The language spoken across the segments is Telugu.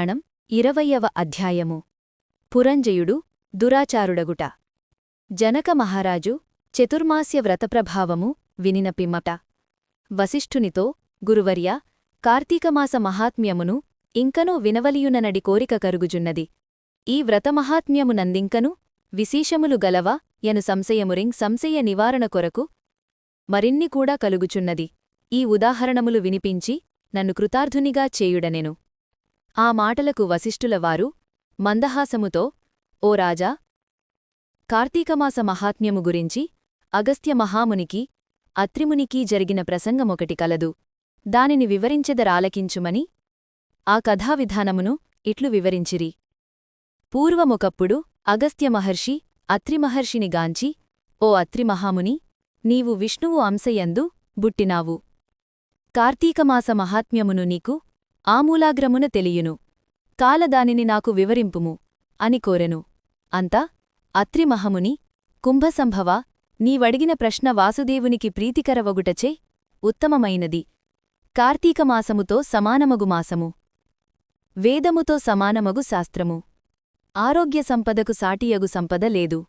పురాణం ఇరవయ్యవ అధ్యాయము. పురంజయుడు దురాచారుడగుట. జనక మహారాజు చతుర్మాస్య వ్రతప్రభావము వినిన పిమ్మట. వశిష్ఠునితో గురువర్య కార్తీకమాస మహాత్మ్యమును ఇంకనూ వినవలియుననడి కోరిక కరుగుజున్నది. ఈ వ్రతమహాత్మ్యమునందింకను విశేషములు గలవా యను సంశయమురింగ్ సంశయ నివారణ కొరకు మరిన్ని కూడా కలుగుచున్నది. ఈ ఉదాహరణములు వినిపించి నన్ను కృతార్థునిగా చేయుడనెను. ఆ మాటలకు వశిష్ఠులవారు మందహాసముతో ఓ రాజా కార్తీకమాస మహాత్మ్యము గురించి అగస్త్య మహామునికి అత్రిమునికి జరిగిన ప్రసంగమొకటి కలదు. దానిని వివరించెదరాలకించుమని ఆ కథావిధానమును ఇట్లు వివరించిరి. పూర్వమొకప్పుడు అగస్త్య మహర్షి అత్రిమహర్షిని గాంచి ఓ అత్రిమహాముని నీవు విష్ణువు అంశయందు బుట్టినావు. కార్తీకమాస మహాత్మ్యమును నీకు ఆమూలాగ్రమున తెలియును. కాలదానిని నాకు వివరింపుము అని కోరెను. అంతా అత్రిమహముని కుంభసంభవ నీవడిగిన ప్రశ్న వాసుదేవునికి ప్రీతికరవగుటచే ఉత్తమమైనది. కార్తీకమాసముతో సమానమగు మాసము. వేదముతో సమానమగు శాస్త్రము. ఆరోగ్య సంపదకు సాటియగు సంపద లేదు.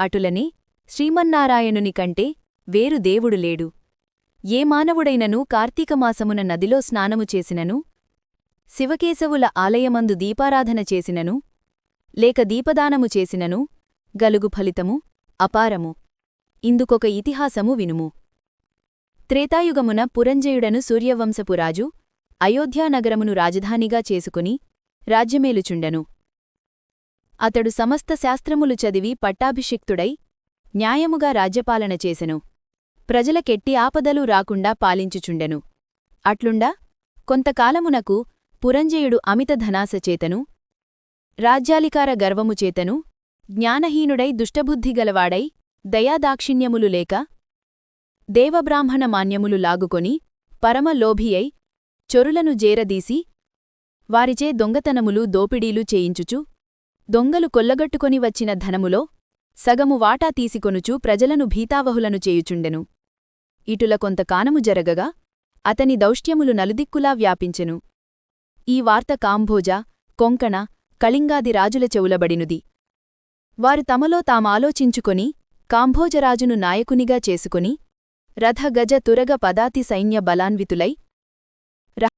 అటులనే శ్రీమన్నారాయణుని కంటే వేరు దేవుడు లేడు. ఏ మానవుడైనను కార్తీకమాసమున నదిలో స్నానము చేసినను శివకేశవుల ఆలయమందు దీపారాధన చేసినను లేక దీపదానము చేసినను గలుగు ఫలితము అపారము. ఇందుకొక ఇతిహాసము వినుము. త్రేతాయుగమున పురంజయుడను సూర్యవంశపురాజు అయోధ్యానగరమును రాజధానిగా చేసుకుని రాజ్యమేలుచుండెను. అతడు సమస్త శాస్త్రములు చదివి పట్టాభిషిక్తుడై న్యాయముగా రాజ్యపాలన చేసెను. ప్రజలకెట్టి ఆపదలు రాకుండా పాలించుచుండెను. అట్లుండా కొంతకాలమునకు పురంజయుడు అమిత ధనాశచేతను రాజ్యాలికార గర్వముచేతను జ్ఞానహీనుడై దుష్టబుద్ధిగలవాడై దయాదాక్షిణ్యములు లేక దేవబ్రాహ్మణ మాన్యములు లాగుకొని పరమలోభియై చొరులను జేరదీసి వారిచే దొంగతనములు దోపిడీలు చేయించుచు దొంగలు కొల్లగట్టుకొని వచ్చిన ధనములో సగము వాటా తీసికొనుచు ప్రజలను భీతావహులను చేయుచుండెను. ఇటుల కొంతకానము జరగగా అతని దౌష్ట్యములు నలుదిక్కులా వ్యాపించెను. ఈ వార్త కాంభోజ కొంకణ కళింగాది రాజుల చెవులబడినుది. వారు తమలో తామాలోచించుకొని కాంభోజరాజును నాయకునిగా చేసుకుని రథగజ తురగ పదాతి సైన్య బలాన్వితులై